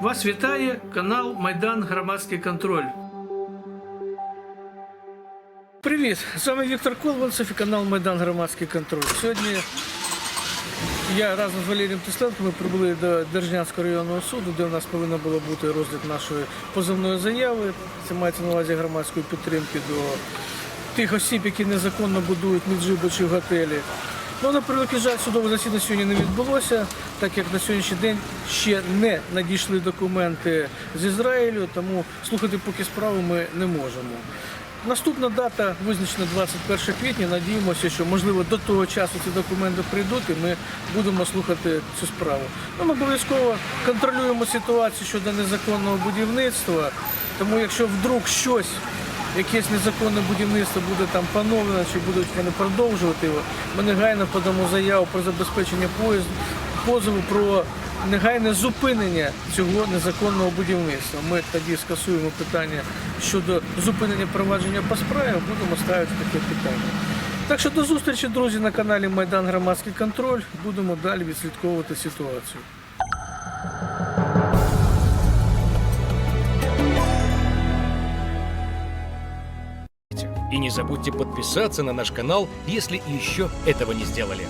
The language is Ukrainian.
Вас вітає канал Майдан Громадський контроль. Привіт! З вами Віктор Колбанцев і канал Майдан Громадський контроль. Сьогодні я разом з Валерієм Тисленко ми прибули до Держнянського районного суду, де у нас повинно було бути розгляд нашої позовної заяви. Це мається на увазі громадської підтримки до тих осіб, які незаконно будують неджибочі готелі. Ну, на превеликий жаль, судове засідання сьогодні не відбулося, так як на сьогоднішній день ще не надійшли документи з Ізраїлю, тому слухати поки справу ми не можемо. Наступна дата визначена 21 квітня. Надіємося, що можливо до того часу ці документи прийдуть, і ми будемо слухати цю справу. Ну, ми обов'язково контролюємо ситуацію щодо незаконного будівництва. Тому, якщо вдруг щось, якесь незаконне будівництво буде там поновлено, чи будуть вони продовжувати його, ми негайно подамо заяву про забезпечення поїзд, позову про негайне зупинення цього незаконного будівництва. Ми тоді скасуємо питання щодо зупинення провадження по справі, будемо ставити таке питання. Так що до зустрічі, друзі, на каналі Майдан Громадський контроль. Будемо далі відслідковувати ситуацію. И не забудьте подписаться на наш канал, если еще этого не сделали.